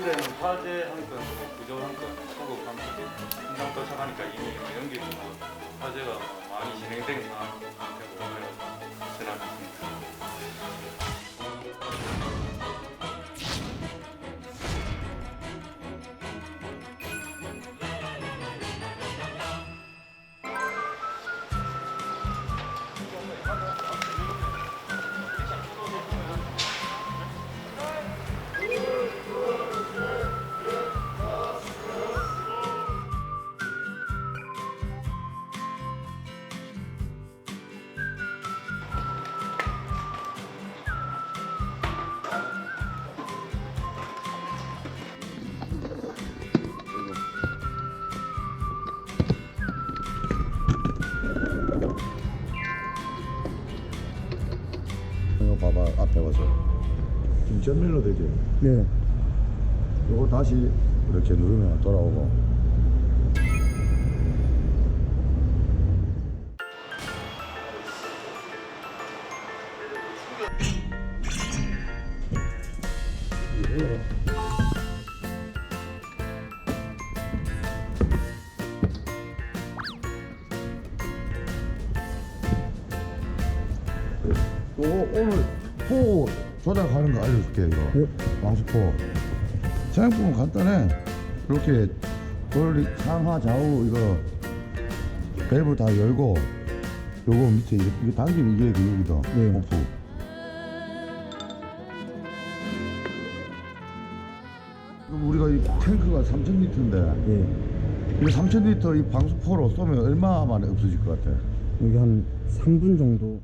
화재 한 건, 구조 한 건, 소급 한 건, 현장 도착하니까 이미 뭐 연기도 나고 화재가 뭐 많이 진행된 그래서 지나갔습니다. 봐봐 앞에 와서 지금 전밀로 되지? 네. 이거 다시 이렇게 누르면 돌아오고 이 조작하는 거 알려줄게 이거 네. 왕수포 생각보면 간단해 이렇게 돌 상하 좌우 이거 밸브 다 열고 요거 밑에 이게, 당기면 이게 그거거든 네. 오프 그럼 우리가 이 탱크가 3000리터인데 예. 이 3000리터 이 방수포로 쏘면 얼마 만에 없어질 것 같아? 여기 한 3분 정도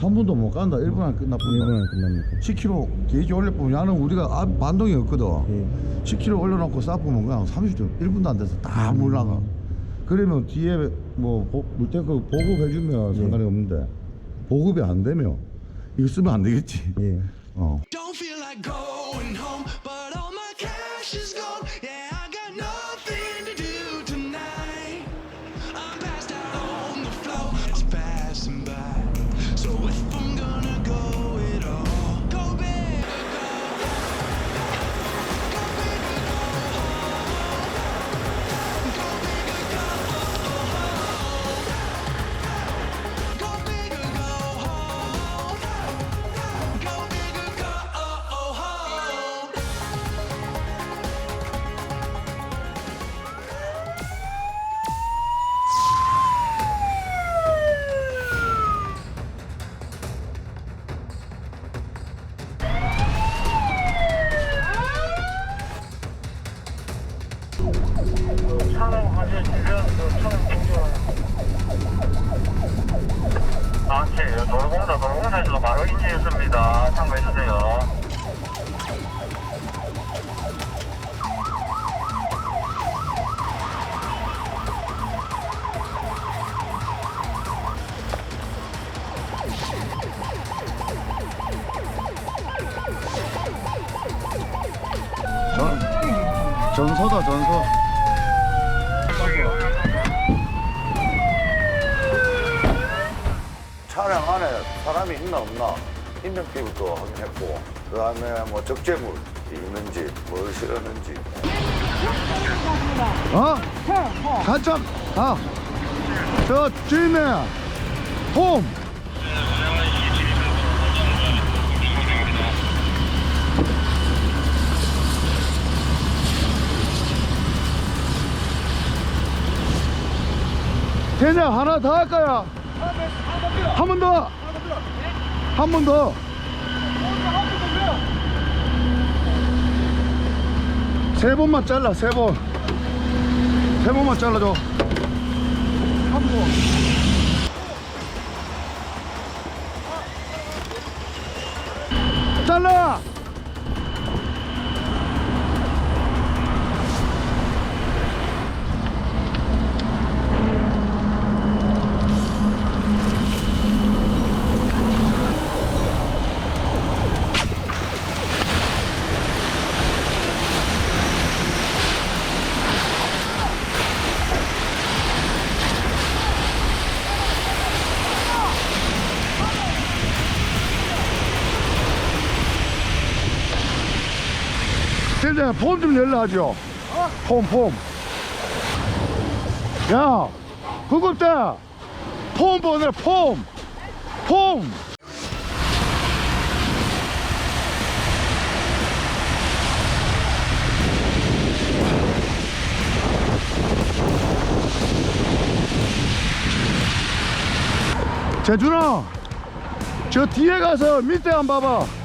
3분도 못 간다 1분 안에 끝나뿐다 1분 안에 끝납니다. 10kg 게이지 올려보면 야는 우리가 앞 반동이 없거든 예. 10kg 올려놓고 쏴보면 그냥 30초 1분도 안 돼서 다 물나가 그러면 뒤에 뭐 보- 물탱크 보급해주면 예. 상관이 없는데 보급이 안 되면 이거 쓰면 안 되겠지 예. 어. 전소다 전소. 차량 안에 사람이 있나 없나 인명 피부터 확인했고 그 다음에 뭐 적재물 있는지 뭘 실었는지. 어? 간첩 아, 저 주인네 홈 대장 하나 더 할까요? 한 번 더. 한 번 더. 세 번만 잘라, 세 번. 세 번만 잘라줘. 한 번. 잘라! 헬장 폼좀 열라 하죠. 폼, 폼. 야, 구급대. 폼 보내라, 폼. 폼. 재준아, 저 뒤에 가서 밑에 한번 봐봐.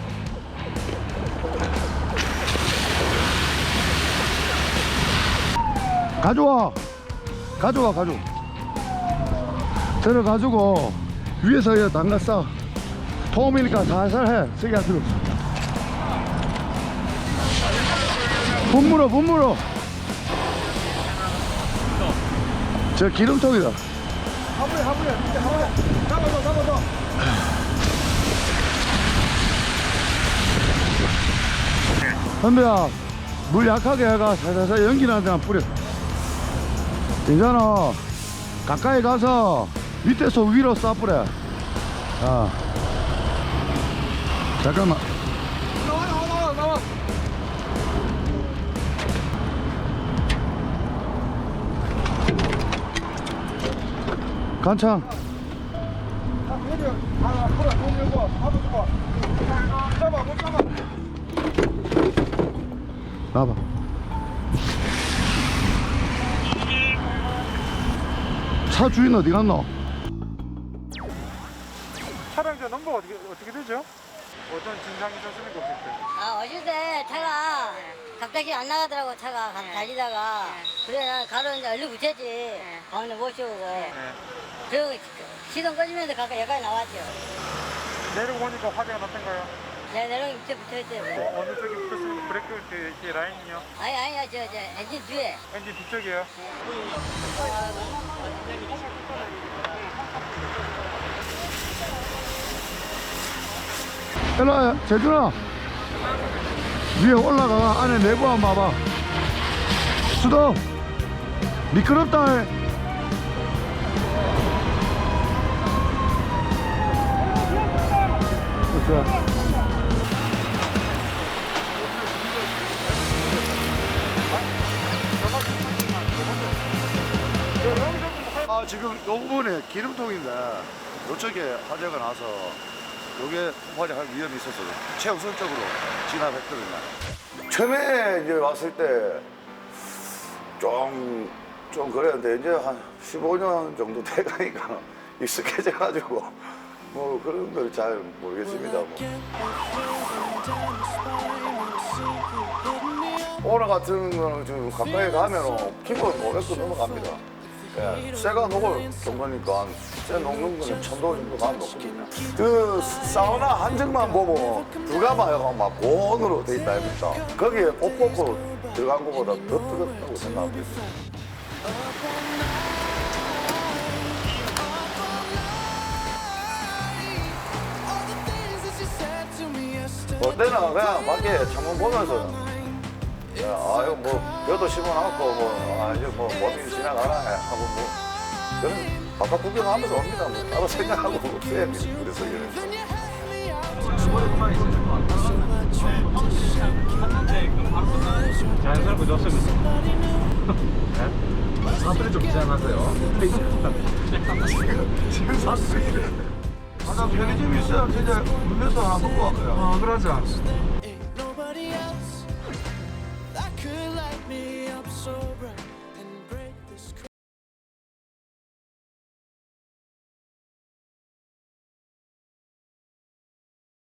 가져와. 가져와 가져. 들어가지고 위에서 담갔어 톰이니까 살살 해. 세게 할 필요 없어 분 물어 분 물어. 저 기름통이다. 하부에 하부에 밑에 하부에 잡아서 잡아서 선배야 물 약하게 해가 살살살 연기 나는 데만 뿌려 괜찮아 가까이 가서 밑에서 위로 쏴 뿌려. 아. 잠깐만. 간창. 나봐 차 주인 어디 갔노? 차량자 넘버가 어떻게, 어떻게 되죠? 어떤 진상이 있었습니까? 없을 때? 아, 때 차가 갑자기 안 나가더라고, 차가 가- 달리다가. 그래, 난 가로 이제 얼른 붙였지. 가운데 못 씌우고. 저 시동 꺼지면서 가까이 여기까지 나왔죠. 내리고 보니까 화재가 났던가요? 내 내려이 밑에 붙어있대. 어, 어느 쪽에 붙었습니까? 브레이크 그, 이렇게 라인이요? 아니, 아니야, 저, 저, 엔진 뒤에. 엔진 뒤쪽이요? 일로와 재준아 위에 올라가 안에 내부 한번 봐봐 수도 미끄럽다. 아 지금 요 부분에 기름통인데 요쪽에 화재가 나서 요게 화재할 위험이 있어서 최우선 적으로 진압했거든요. 처음에 이제 왔을 때 좀, 좀 그랬는데 이제 한 15년 정도 돼가니까 익숙해져가지고 뭐 그런 걸 잘 모르겠습니다. 뭐. 오늘 같은 거는 좀 가까이 가면 기본 500도 넘어갑니다. 예, 쇠가 녹을 정도니까 쇠 녹는 거는 천도 정도 가면 녹거든요. 그 사우나 한정만 보면 불가마가 막 고온으로 돼 있다 아닙니까? 거기에 옷 벗고 들어간 것보다 더 뜨겁다고 생각합니다. 볼 때는 그냥 밖에 창문 보면서 야, 아유 뭐 뼈도 심어놨고 뭐 아주 뭐 몸이 지나가나 하고 뭐 그런 바깥 구경하면서 옵니다. 뭐 따로 생각하고 없어요. 그래서 이래. 자연스럽고 좋습니다. 사투리 좀 지양하세요. 지금 사투리. 아 나 편의점 있어요. 진짜 물면서 하나 먹고 갈거요 어, 그러죠.